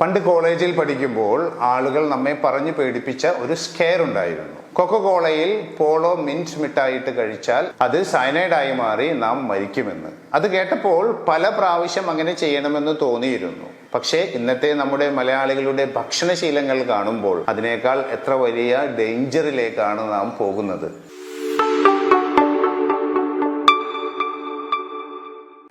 പണ്ട് കോളേജിൽ പഠിക്കുമ്പോൾ ആളുകൾ നമ്മെ പറഞ്ഞു പേടിപ്പിച്ച ഒരു സ്കെയർ ഉണ്ടായിരുന്നു. കൊക്കോ കോളയിൽ പോളോ മിന്റ് മിഠായിട്ട് കഴിച്ചാൽ അത് സയനൈഡായി മാറി നാം മരിക്കുമെന്ന്. അത് കേട്ടപ്പോൾ പല പ്രാവശ്യം അങ്ങനെ ചെയ്യണമെന്ന് തോന്നിയിരുന്നു. പക്ഷേ ഇന്നത്തെ നമ്മുടെ മലയാളികളുടെ ഭക്ഷണശീലങ്ങൾ കാണുമ്പോൾ അതിനേക്കാൾ എത്ര വലിയ ഡേഞ്ചറിലേക്കാണ് നാം പോകുന്നത്.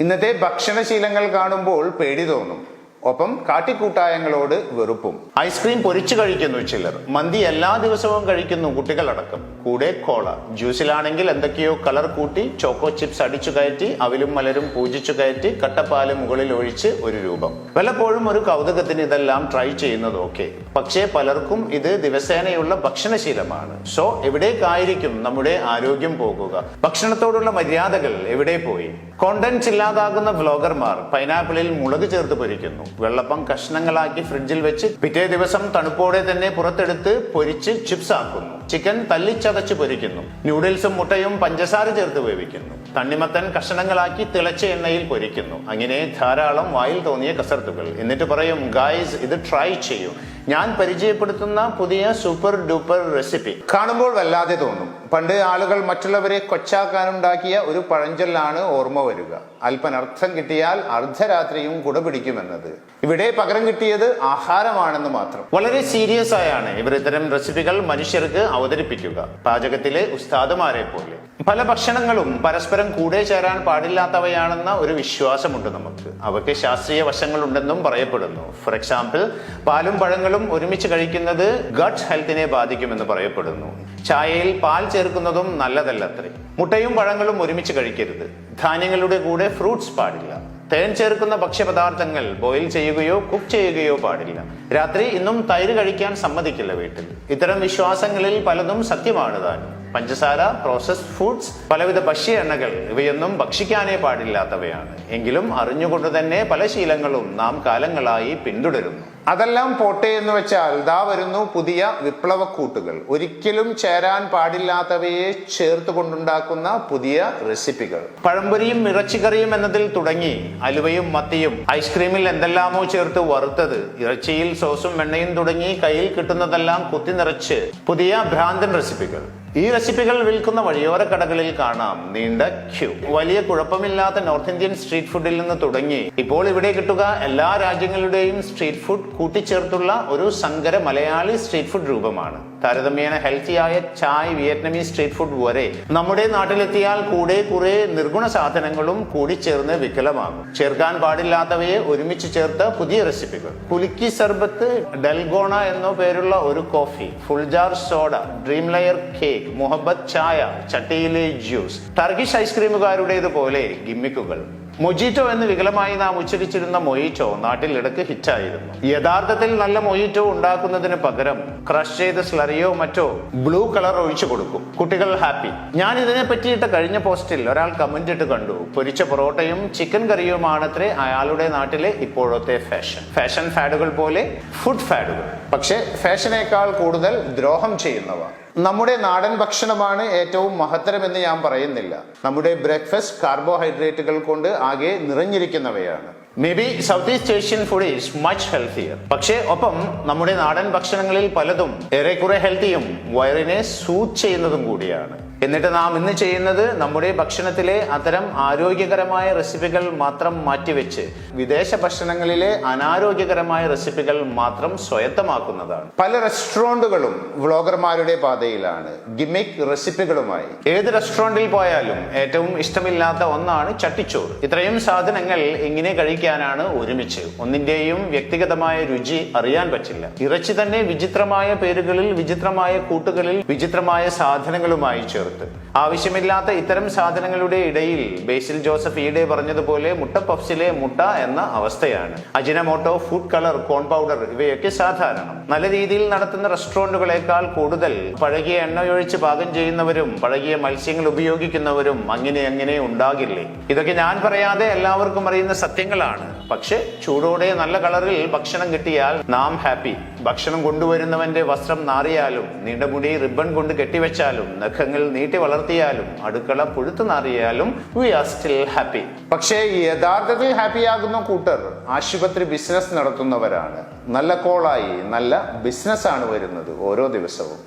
ഇന്നത്തെ ഭക്ഷണശീലങ്ങൾ കാണുമ്പോൾ പേടി തോന്നും. ഒപ്പം കാട്ടിക്കൂട്ടായങ്ങളോട് വെറുപ്പും. ഐസ്ക്രീം പൊരിച്ചു കഴിക്കുന്നു ചിലർ. മന്തി എല്ലാ ദിവസവും കഴിക്കുന്നു കുട്ടികളടക്കം. കൂടെ കോള. ജ്യൂസിലാണെങ്കിൽ എന്തൊക്കെയോ കളർ കൂട്ടി ചോക്കോ ചിപ്സ് അടിച്ചു കയറ്റി അവിലും മലരും പൂജിച്ചു കയറ്റി കട്ടപ്പാൽ മുകളിൽ ഒഴിച്ച് ഒരു രൂപം. പലപ്പോഴും ഒരു കൗതുകത്തിന് ഇതെല്ലാം ട്രൈ ചെയ്യുന്നത് ഓക്കെ പക്ഷേ പലർക്കും ഇത് ദിവസേനയുള്ള ഭക്ഷണശീലമാണ്. സോ എവിടേക്കായിരിക്കും നമ്മുടെ ആരോഗ്യം പോകുക? ഭക്ഷണത്തോടുള്ള മര്യാദകൾ എവിടെ പോയി? കോണ്ടന്റ് ഇല്ലാതാകുന്ന വ്ലോഗർമാർ പൈനാപ്പിളിൽ മുളക് ചേർത്ത് പൊരിക്കുന്നു. വെള്ളപ്പം കഷ്ണങ്ങളാക്കി ഫ്രിഡ്ജിൽ വെച്ച് പിറ്റേ ദിവസം തണുപ്പോടെ തന്നെ പുറത്തെടുത്ത് പൊരിച്ച് ചിപ്സ് ആക്കുന്നു. ചിക്കൻ തല്ലിച്ചതച്ച് പൊരിക്കുന്നു. നൂഡിൽസും മുട്ടയും പഞ്ചസാര ചേർത്ത് വേവിക്കുന്നു. തണ്ണിമത്തൻ കഷ്ണങ്ങളാക്കി തിളച്ച എണ്ണയിൽ പൊരിക്കുന്നു. അങ്ങനെ ധാരാളം വായിൽ തോന്നിയ കസർത്തുകൾ എന്നിട്ട് പറയും ഗായ്സ് ഇത് ട്രൈ ചെയ്യൂ. ഞാൻ പരിചയപ്പെടുത്തുന്ന പുതിയ സൂപ്പർ ഡൂപ്പർ റെസിപ്പി കാണുമ്പോൾ വല്ലാതെ തോന്നും. പണ്ട് ആളുകൾ മറ്റുള്ളവരെ കൊച്ചാക്കാനുണ്ടാക്കിയ ഒരു പഴഞ്ചൊല്ലാണ് ഓർമ്മ വരിക. അല്പനർത്ഥം കിട്ടിയാൽ അർദ്ധരാത്രിയും കുട പിടിക്കുമെന്നത്. ഇവിടെ പകരം കിട്ടിയത് ആഹാരമാണെന്ന് മാത്രം. വളരെ സീരിയസ് ആയാണ് ഇവർ ഇത്തരം റെസിപ്പികൾ മനുഷ്യർക്ക് അവതരിപ്പിക്കുക. പാചകത്തിലെ ഉസ്താദുമാരെ പോലെ. പല ഭക്ഷണങ്ങളും പരസ്പരം കൂടെ ചേരാൻ പാടില്ലാത്തവയാണെന്ന ഒരു വിശ്വാസമുണ്ട് നമുക്ക്. അവയ്ക്ക് ശാസ്ത്രീയ വശങ്ങളുണ്ടെന്നും പറയപ്പെടുന്നു. ഫോർ എക്സാമ്പിൾ പാലും പഴങ്ങളും ഒരുമിച്ച് കഴിക്കുന്നത് ഗട്ട് ഹെൽത്തിനെ ബാധിക്കുമെന്ന് പറയപ്പെടുന്നു. ചായയിൽ പാൽ ചേർക്കുന്നതും നല്ലതല്ലത്രേ. മുട്ടയും പഴങ്ങളും ഒരുമിച്ച് കഴിക്കരുത്. ധാന്യങ്ങളുടെ കൂടെ ഫ്രൂട്ട്സ് പാടില്ല. തേൻ ചേർക്കുന്ന ഭക്ഷ്യപദാർത്ഥങ്ങൾ ബോയിൽ ചെയ്യുകയോ കുക്ക് ചെയ്യുകയോ പാടില്ല. രാത്രി ഇന്നും തൈര് കഴിക്കാൻ സമ്മതിക്കില്ല വീട്ടിൽ. ഇത്തരം വിശ്വാസങ്ങളിൽ പലതും സത്യമാണ് താനും. പഞ്ചസാര പ്രോസസ്ഡ് ഫുഡ്സ് പലവിധ ഭക്ഷ്യ എണ്ണകൾ ഇവയൊന്നും ഭക്ഷിക്കാനേ പാടില്ലാത്തവയാണ്. എങ്കിലും അറിഞ്ഞുകൊണ്ട് തന്നെ പല ശീലങ്ങളും നാം കാലങ്ങളായി പിന്തുടരുന്നു. അതെല്ലാം പോട്ടെ എന്ന് വെച്ചാൽ ദാ വരുന്നു പുതിയ വിപ്ലവക്കൂട്ടുകൾ. ഒരിക്കലും ചേരാൻ പാടില്ലാത്തവയെ ചേർത്ത് കൊണ്ടുണ്ടാക്കുന്ന പുതിയ റെസിപ്പികൾ. പഴംപൊരിയും ഇറച്ചിക്കറിയും എന്നതിൽ തുടങ്ങി അലുവയും മത്തിയും ഐസ്ക്രീമിൽ എന്തെല്ലാമോ ചേർത്ത് വറുത്തത് ഇറച്ചിയിൽ സോസും വെണ്ണയും തുടങ്ങി കയ്യിൽ കിട്ടുന്നതെല്ലാം കുത്തി നിറച്ച് പുതിയ ഭ്രാന്തൻ റെസിപ്പികൾ. ഈ റെസിപ്പികൾ വിൽക്കുന്ന വഴിയോര കടകളിൽ കാണാം. നീണ്ട ക്യൂ. വലിയ കുഴപ്പമില്ലാത്ത നോർത്ത് ഇന്ത്യൻ സ്ട്രീറ്റ് ഫുഡിൽ നിന്ന് തുടങ്ങി. ഇപ്പോൾ ഇവിടെ കിട്ടുക എല്ലാ രാജ്യങ്ങളുടെയും സ്ട്രീറ്റ് ഫുഡ് കൂട്ടിച്ചേർത്തുള്ള ഒരു സങ്കര മലയാളി സ്ട്രീറ്റ് ഫുഡ് രൂപമാണ്. താരതമ്യേന ഹെൽത്തിയായ ചായ് വിയറ്റ്നമീസ് സ്ട്രീറ്റ് ഫുഡ് വരെ നമ്മുടെ നാട്ടിലെത്തിയാൽ കൂടെ കുറെ നിർഗുണ സാധനങ്ങളും കൂടി കൂടിച്ചേർന്ന് വികലമാകും. ചേർക്കാൻ പാടില്ലാത്തവയെ ഒരുമിച്ച് ചേർത്ത പുതിയ റെസിപ്പികൾ. കുലുക്കി സർബത്ത് ഡൽഗോണ എന്നോ പേരുള്ള ഒരു coffee full jar soda dream layer cake മുഹബത്ത് ചായ ചട്ടിയിലെ ജ്യൂസ് ടർക്കിഷ് ഐസ്ക്രീമുകാരുടേതുപോലെ ഗിമ്മിക്കുകൾ. മൊജീറ്റോ എന്ന് വികലമായി നാം ഉച്ചരിച്ചിരുന്ന മൊയിറ്റോ നാട്ടിൽ ഇടയ്ക്ക് ഹിറ്റായിരുന്നു. യഥാർത്ഥത്തിൽ നല്ല മൊയിറ്റോ ഉണ്ടാക്കുന്നതിന് പകരം ക്രഷ് ചെയ്ത് ചെയ്ത സ്ലറിയോ മറ്റോ ബ്ലൂ കളർ ഒഴിച്ചു കൊടുക്കും. കുട്ടികൾ ഹാപ്പി. ഞാൻ ഇതിനെ പറ്റിയിട്ട് കഴിഞ്ഞ പോസ്റ്റിൽ ഒരാൾ കമന്റ് ഇട്ട് കണ്ടു. പൊരിച്ച പൊറോട്ടയും ചിക്കൻ കറിയുമാണത്രേ അയാളുടെ നാട്ടിലെ ഇപ്പോഴത്തെ ഫാഷൻ ഫാഷൻ ഫാഡുകൾ പോലെ ഫുഡ് ഫാഡുകൾ പക്ഷേ ഫാഷനേക്കാൾ കൂടുതൽ ദ്രോഹം ചെയ്യുന്നവ. നമ്മുടെ നാടൻ ഭക്ഷണമാണ് ഏറ്റവും മഹത്തരമെന്ന് ഞാൻ പറയുന്നില്ല. നമ്മുടെ ബ്രേക്ക്ഫാസ്റ്റ് കാർബോഹൈഡ്രേറ്റുകൾ കൊണ്ട് ആകെ നിറഞ്ഞിരിക്കുന്നവയാണ്. May be south east Asian food is much healthier പക്ഷേ ഒപ്പം നമ്മുടെ നാടൻ ഭക്ഷണങ്ങളിൽ പലതും ഏറെക്കുറെ ഹെൽത്തിയും വയറിനെ സൂച്ച് ചെയ്യുന്നതും കൂടിയാണ്. എന്നിട്ട് നാം ഇന്ന് ചെയ്യുന്നത് നമ്മുടെ ഭക്ഷണത്തിലെ അത്തരം ആരോഗ്യകരമായ റെസിപ്പികൾ മാത്രം മാറ്റിവെച്ച് വിദേശ ഭക്ഷണങ്ങളിലെ അനാരോഗ്യകരമായ റെസിപ്പികൾ മാത്രം സ്വയത്തമാക്കുന്നതാണ്. പല റെസ്റ്റോറന്റുകളും വ്ളോഗർമാരുടെ പാതയിലാണ് ഗിമിക് റെസിപ്പികളുമായി. ഏത് റെസ്റ്റോറന്റിൽ പോയാലും ഏറ്റവും ഇഷ്ടമില്ലാത്ത ഒന്നാണ് ചട്ടിച്ചോറ്. ഇത്രയും സാധനങ്ങൾ എങ്ങനെ കഴിക്കാനാണ് ഒരുമിച്ച്. ഒന്നിന്റെയും വ്യക്തിഗതമായ രുചി അറിയാൻ പറ്റില്ല. ഇറച്ചി തന്നെ വിചിത്രമായ പേരുകളിൽ വിചിത്രമായ കൂട്ടുകളിൽ വിചിത്രമായ സാധനങ്ങളുമായി ചേർത്ത് ആവശ്യമില്ലാത്ത ഇത്തരം സാധനങ്ങളുടെ ഇടയിൽ ബേസിൽ ജോസഫ് ഈടെ പറഞ്ഞതുപോലെ മുട്ട പഫ്സിലെ മുട്ട എന്ന അവസ്ഥയാണ്. Ajinomoto food colour corn powder ഇവയൊക്കെ സാധാരണം. നല്ല രീതിയിൽ നടത്തുന്ന റെസ്റ്റോറന്റുകളെക്കാൾ കൂടുതൽ പഴകിയ എണ്ണയൊഴിച്ച് പാകം ചെയ്യുന്നവരും പഴകിയ മത്സ്യങ്ങൾ ഉപയോഗിക്കുന്നവരും അങ്ങനെ അങ്ങനെ ഉണ്ടാകില്ലേ? ഇതൊക്കെ ഞാൻ പറയാതെ എല്ലാവർക്കും അറിയുന്ന സത്യങ്ങളാണ്. പക്ഷെ ചൂടോടെ നല്ല കളറിൽ ഭക്ഷണം കിട്ടിയാൽ നാം ഹാപ്പി. ഭക്ഷണം കൊണ്ടുവരുന്നവന്റെ വസ്ത്രം നാറിയാലും നീണ്ട മുടി റിബൺ കൊണ്ട് കെട്ടിവെച്ചാലും നഖങ്ങൾ നീട്ടി വളർത്തിയാലും അടുക്കള പുഴുത്തു നാറിയാലും വി ആർ സ്റ്റിൽ ഹാപ്പി പക്ഷേ യഥാർത്ഥത്തിൽ ഹാപ്പി ആകുന്ന കൂട്ടർ ആശുപത്രി ബിസിനസ് നടത്തുന്നവരാണ്. നല്ല കോളായി നല്ല ബിസിനസ് ആണ് വരുന്നത് ഓരോ ദിവസവും.